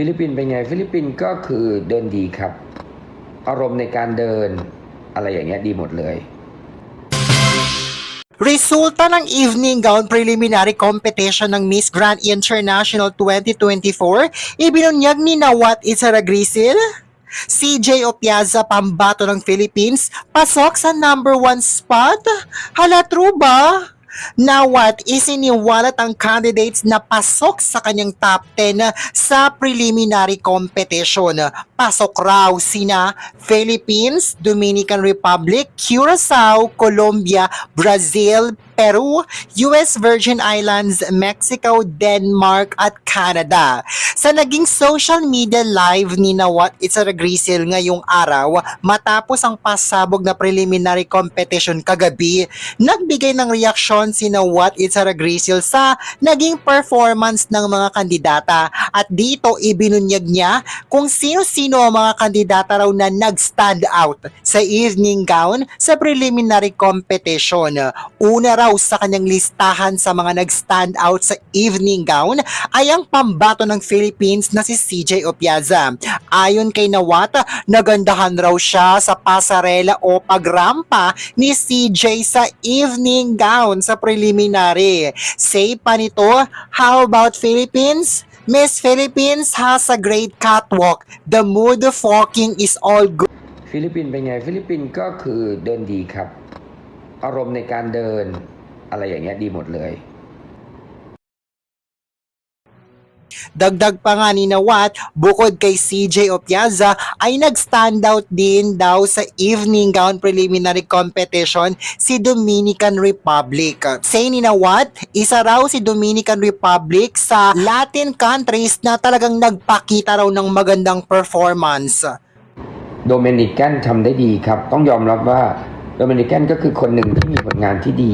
ฟิลิปปินส์เป็นไง ฟิลิปปินส์ก็คือเดินดีครับ อารมณ์ในการเดินอะไรอย่างเงี้ยดีหมดเลย Resulta ng evening gown preliminary competition ng Miss Grand International 2024, ibinunyag ni Nawat Isara Grisil, CJ Opiaza pambato ng Philippines, pasok sa number one spot? Hala, true ba? Nawat isiniwalat ang candidates na pasok sa kanyang top 10 sa preliminary competition. Pasok raw sina Philippines, Dominican Republic, Curacao, Colombia, Brazil, Peru, US Virgin Islands, Mexico, Denmark at Canada. Sa naging social media live ni Nawat Itzara Grisil ngayong araw matapos ang pasabog na preliminary competition kagabi, nagbigay ng reaksyon si Nawat Itzara Grisil sa naging performance ng mga kandidata at dito ibinunyag niya kung sino-sino ang mga kandidata raw na nag-stand out sa evening gown sa preliminary competition. Una raw sa kanyang listahan sa mga nag-stand out sa evening gown ay ang pambato ng Philippines na si CJ Opiaza. Ayon kay Nawata, nagandahan raw siya sa pasarela o pagrampa ni CJ sa evening gown sa preliminary. Say pa nito, how about Philippines? Miss Philippines has a great catwalk. The mood of walking is all good. ฟิลิปปินส์เป็นไง ฟิลิปปินส์ก็คือเดินดีครับ อารมณ์ในการเดิน อะไรอย่างเงี้ยดีหมดเลย Dagdag pa nga ni Nawat, bukod kay CJ Opiaza, ay nag-stand out din daw sa evening gown preliminary competition si Dominican Republic. Say ni Nawat, isa raw si Dominican Republic sa Latin countries na talagang nagpakita raw ng magandang performance. โดเมนิกันทำได้ดีครับ ต้องยอมรับว่าโดเมนิกันก็คือคนหนึ่งที่มีผลงานที่ดี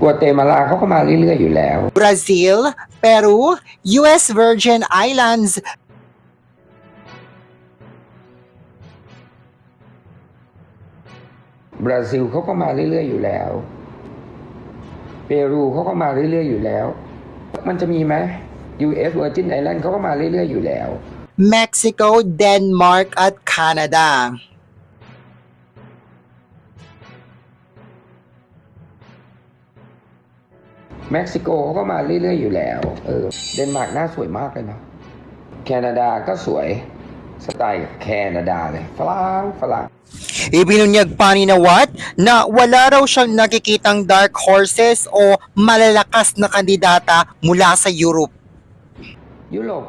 กัวเตมาลาเขาก็มาเรื่อยๆอยู่แล้ว Brazil, Peru, US Virgin Islands, บราซิลเขาก็มาเรื่อยๆอยู่แล้ว เปรูเขาก็มาเรื่อยๆอยู่แล้ว มันจะมีไหม US Virgin Island เขาก็มาเรื่อยๆอยู่แล้ว Mexico, Denmark at Canada. เม็กซิโกเขาก็มาเรื่อย ๆ อยู่แล้ว เออ เดนมาร์กหน้าสวยมากเลยเนาะแคนาดาก็สวย สไตล์แคนาดาเลย ฝรั่งฝรั่ง Ibinunyag pa ni Nawat na wala raw siyang nakikitang dark horses o malalakas na kandidata mula sa Europe. ยุโรป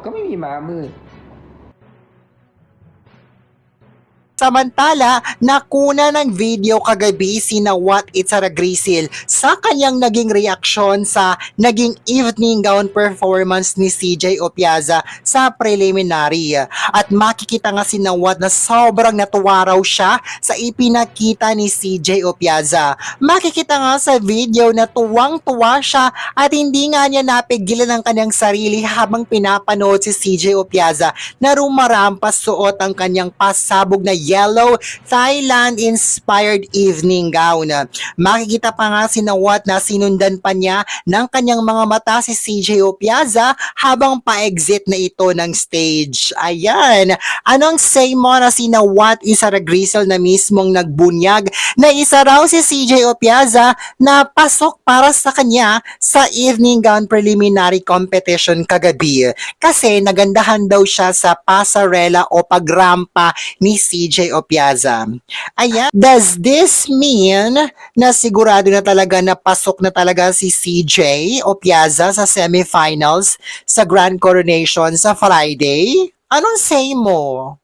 Samantala, nakuna ng video kagabi si Nawat Itzara Grisil sa kanyang naging reaksyon sa naging evening gown performance ni CJ Opiaza sa preliminary. At makikita nga si Nawat na sobrang natuwa raw siya sa ipinakita ni CJ Opiaza. Makikita nga sa video na tuwang-tuwa siya at hindi nga niya napigilan ang kanyang sarili habang pinapanood si CJ Opiaza na rumarampas suot ang kanyang pasabog na yellow Thailand-inspired evening gown. Makikita pa nga si Nawat na sinundan pa niya ng kanyang mga mata si CJ Opiaza habang pa-exit na ito ng stage. Ayan, anong say mo na si Nawat Isara Grisel na mismong nagbunyag na isa raw si CJ Opiaza na pasok para sa kanya sa evening gown preliminary competition kagabi kasi nagandahan daw siya sa pasarela o pagrampa ni CJ Opiaza. Ayan, does this mean na sigurado na talaga na pasok na talaga si CJ Opiaza sa semifinals sa Grand Coronation sa Friday? Anong say mo?